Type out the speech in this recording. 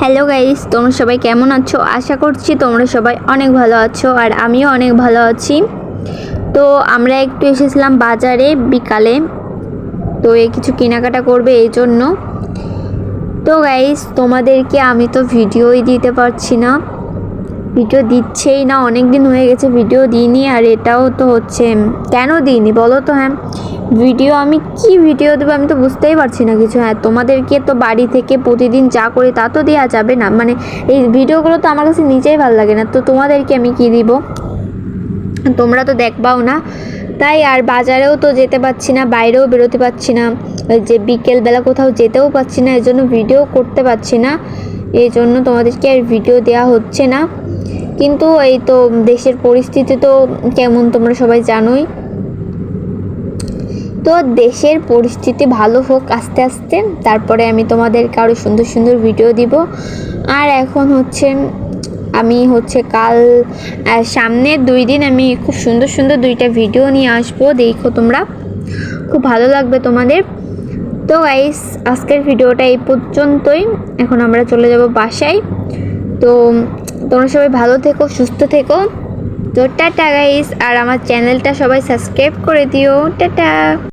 Hello guys, তোমরা সবাই কেমন আছো? আশা করছি তোমরা সবাই অনেক ভালো আছো আর আমিও অনেক ভালো আছি। তো আমরা একটু এসেছিলাম বাজারে বিকালে, তো এ কিছু কেনাকাটা করবে এই জন্য। তো গাইস, তোমাদেরকে আমি তো ভিডিওই দিতে পারছি না। ভিডিও দিচ্ছেই না অনেক দিন হয়ে গেছে ভিডিও দিইনি আর এটাও তো হচ্ছে কেন দিইনি বলো তো হ্যাঁ? ভিডিও আমি কি ভিডিও দেবো আমি তো বুঝতেই পারছি না কিছু হ্যাঁ তোমাদেরকে তো বাড়ি থেকে প্রতিদিন যা করি তা তো দেওয়া যাবে না মানে এই ভিডিওগুলো তো আমার কাছে নিজেই ভালো লাগে না, তো তোমাদেরকে আমি কি দিব? তোমরা তো দেখবাও না, তাই আর বাজারেও তো যেতে পারছি না, বাইরেও বেরোতে পারছি না যে বিকেলবেলা কোথাও যেতেও পারছি না এই জন্য ভিডিও করতে পারছি না এই জন্য তোমাদেরকে আর ভিডিও দেওয়া হচ্ছে না। কিন্তু এই তো দেশের পরিস্থিতি তো কেমন তোমরা সবাই জানোই। তো দেশের পরিস্থিতি ভালো হোক আস্তে আস্তে তারপরে আমি তোমাদেরকে আরও সুন্দর সুন্দর ভিডিও দিব। আর এখন হচ্ছে আমি হচ্ছে কাল আহ, সামনের দুই দিন আমি খুব সুন্দর সুন্দর দুইটা ভিডিও নিয়ে আসব দেখো তোমরা। খুব ভালো লাগবে তোমাদের। তো গাইস আজকের ভিডিওটা এই পর্যন্তই। এখন আমরা চলে যাব বাসায়। তো তোমরা সবাই ভালো থেকো, সুস্থ থেকো। তো টাটা গাইস আর আমার চ্যানেলটা সবাই সাবস্ক্রাইব করে দিও। টাটা।